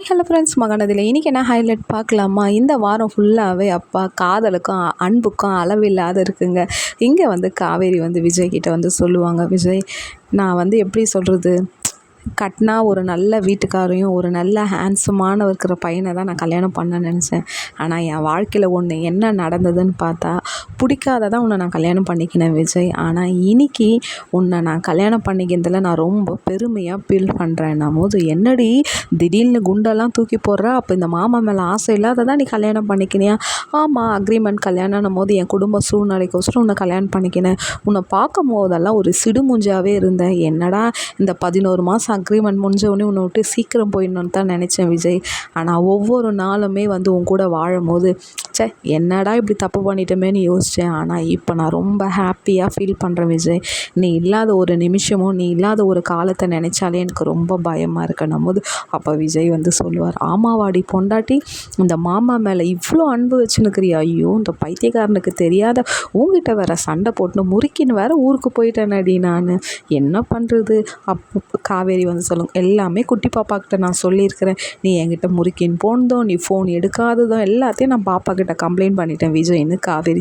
Hello friends மகனதில் இன்றைக்கி என்ன highlight பார்க்கலாமா? இந்த வாரம் ஃபுல்லாகவே அப்பா காதலுக்கும் அன்புக்கும் அளவில்லாத இருக்குங்க. இங்கே வந்து காவேரி வந்து விஜய் கிட்டே வந்து சொல்லுவாங்க விஜய் நான் வந்து எப்படி சொல்கிறது கட்டினா ஒரு நல்ல வீட்டுக்காரையும் ஒரு நல்ல ஹேண்ட்ஸமான இருக்கிற பையனை தான் நான் கல்யாணம் பண்ண நினச்சேன். ஆனால் என் வாழ்க்கையில் ஒன்று என்ன நடந்ததுன்னு பார்த்தா பிடிக்காததான் உன்னை நான் கல்யாணம் பண்ணிக்கினேன் விஜய். ஆனால் இன்னைக்கு உன்னை நான் கல்யாணம் பண்ணிக்கிறதுல நான் ரொம்ப பெருமையாக ஃபீல் பண்ணுறேன் போது என்னடி திடீர்னு குண்டெல்லாம் தூக்கி போடுற? அப்போ இந்த மாமா மேலே ஆசை இல்லாததான் நீ கல்யாணம் பண்ணிக்கினியா? ஆமாம் அக்ரிமெண்ட் கல்யாணம் போது என் குடும்ப சூழ்நிலைக்கோசரம் உன்னை கல்யாணம் பண்ணிக்கினேன். உன்னை பார்க்கும் போதெல்லாம் ஒரு சிடுமூஞ்சாவே இருந்தேன். என்னடா இந்த பதினோரு மாதம் அக்ரிமெண்ட் முடிஞ்சவொடனே உன்னை விட்டு சீக்கிரம் போயிடணும்னு தான் நினச்சேன் விஜய். ஆனால் ஒவ்வொரு நாளுமே வந்து உன் கூட வாழும் போது ச்சே என்னடா இப்படி தப்பு பண்ணிட்டோமேன்னு யோசித்தேன் ஆனால் இப்போ நான் ரொம்ப ஹாப்பியாக ஃபீல் பண்ணுறேன் விஜய். நீ இல்லாத ஒரு நிமிஷமும் நீ இல்லாத ஒரு காலத்தை நினச்சாலே எனக்கு ரொம்ப பயமாக இருக்கணும் போது அப்போ விஜய் வந்து சொல்லுவார் ஆமாவாடி பொண்டாட்டி இந்த மாமா மேலே இவ்வளோ அன்பு வச்சுன்னுக்கிறியா? ஐயோ இந்த பைத்தியக்காரனுக்கு தெரியாத உங்ககிட்ட வேற சண்டை போட்டுன்னு முறுக்கின்னு வேற ஊருக்கு போயிட்டேனடி நான். என்ன பண்ணுறது அப்போ காவேரி வந்து சொல்லுங்கள் எல்லாமே குட்டி பாப்பாக்கிட்ட நான் சொல்லியிருக்கிறேன். நீ என்கிட்ட முறுக்கின்னு போனதும் நீ ஃபோன் எடுக்காததும் எல்லாத்தையும் நான் பாப்பாக்கிட்ட கம்ப்ளைண்ட் பண்ணிட்டேன். விஜய்னு காவேரி